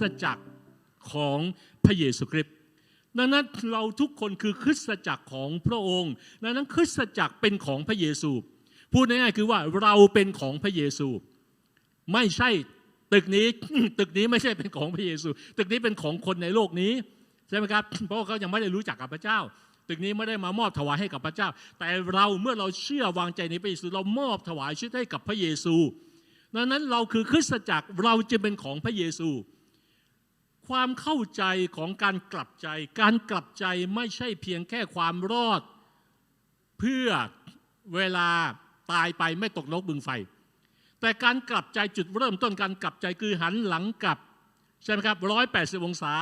ตจักรของพระเยซูคริสต์ดังนั้นเราทุกคนคือคริสตจักรของพระองค์ดังนั้นคริสตจักรเป็นของพระเยซู พูดง่ายๆคือว่าเราเป็นของพระเยซู ไม่ใช่ตึกนี้ตึกนี้ไม่ใช่เป็นของพระเยซู ตึกนี้เป็นของคนในโลกนี้ใช่ไหมครับเพราะเขายังไม่ได้รู้จักกับพระเจ้า ตึกนี้ไม่ได้มามอบถวายให้กับพระเจ้า แต่เราเมื่อเราเชื่อวางใจในพระเยซู เรามอบถวายชีวิตให้กับพระเยซู ดังนั้นเราคือคริสตจักรเราจะเป็นของพระเยซู ความเข้าใจของการกลับใจ การกลับใจไม่ใช่เพียงแค่ความรอด เพื่อเวลาตายไปไม่ตกนกบึงไฟ แต่การกลับใจจุดเริ่มต้นการกลับใจคือหันหลังกลับใช่ไหมครับร้อยแปดสิบองศา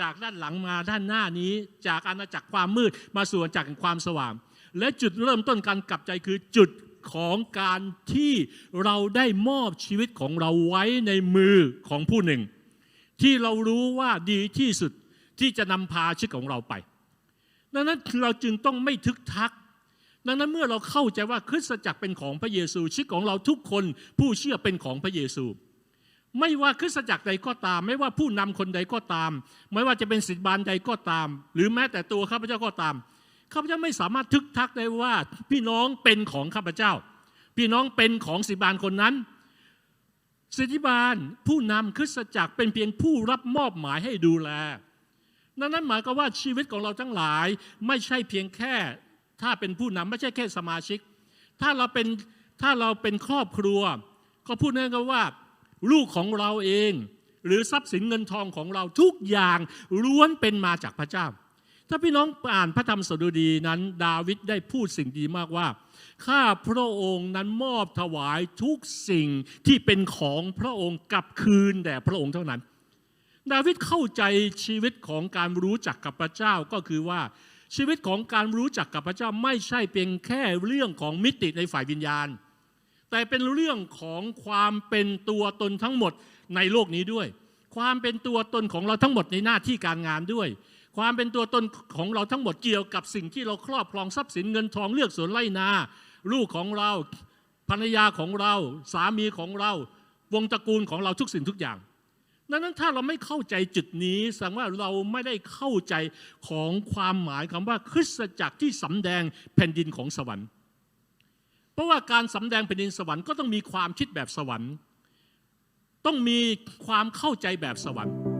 จากด้านหลังมาด้านหน้านี้ จากอาณาจักรความมืดมาสู่อาณาจักรแห่งความสว่าง และจุดเริ่มต้นการกลับใจคือจุด ของการที่เราได้มอบชีวิตของเราไว้ในมือของผู้หนึ่ง ที่เรารู้ว่าดีที่สุดที่จะนำพาชีวิตของเราไป ดังนั้นเราจึงต้องไม่ทึกทัก ดังนั้นเมื่อเราเข้าใจว่าคริสตจักรเป็นของพระเยซูชีวิตของเราทุกคนผู้เชื่อเป็นของพระเยซูไม่ว่าคริสตจักรใดก็ตาม ไม่ว่าผู้นำคนใดก็ตาม ไม่ว่าจะเป็นศิษย์บาลใดก็ตาม หรือแม้แต่ตัวข้าพเจ้าก็ตาม ข้าพเจ้าไม่สามารถทึกทักได้ว่าพี่น้องเป็นของข้าพเจ้า พี่น้องเป็นของศิบาลคนนั้น สิทธิบาลผู้นำคริสตจักรเป็นเพียงผู้รับมอบหมายให้ดูแลดังนั้นหมายก็ว่าชีวิตของเราทั้งหลายไม่ใช่เพียงแค่ ถ้าเป็นผู้นำไม่ใช่แค่สมาชิก ถ้าเราเป็นถ้าเราเป็นครอบครัว ก็พูดง่ายๆว่า ลูกของเราเอง หรือทรัพย์สินเงินทองของเราทุกอย่างล้วนเป็นมาจากพระเจ้า ถ้าพี่น้องอ่านพระธรรมสดุดีนั้น ดาวิดได้พูดสิ่งดีมากว่า ข้าพระองค์นั้นมอบถวายทุกสิ่งที่เป็นของพระองค์กลับคืนแด่พระองค์เท่านั้น ดาวิดเข้าใจชีวิตของการรู้จักกับพระเจ้าก็คือว่าชีวิตของการรู้จักกับพระเจ้าไม่ใช่เพียงแค่เรื่องของมิติในฝ่ายวิญญาณ แต่เป็นเรื่องของความเป็นตัวตนทั้งหมดในโลกนี้ด้วย ความเป็นตัวตนของเราทั้งหมดในหน้าที่การงานด้วย ความเป็นตัวตนของเราทั้งหมดเกี่ยวกับสิ่งที่เราครอบครองทรัพย์สินเงินทองเลือกสวนไร่นา ลูกของเราภรรยาของเรา สามีของเรา วงตระกูลของเราทุกสิ่งทุกอย่างดังนั้นถ้าเราไม่เข้าใจจุดนี้แสดงว่าเราไม่ได้เข้าใจของความหมายคำว่าคริสตจักรที่สำแดงแผ่นดินของสวรรค์ เพราะว่าการสำแดงแผ่นดินสวรรค์ก็ต้องมีความคิดแบบสวรรค์ ต้องมีความเข้าใจแบบสวรรค์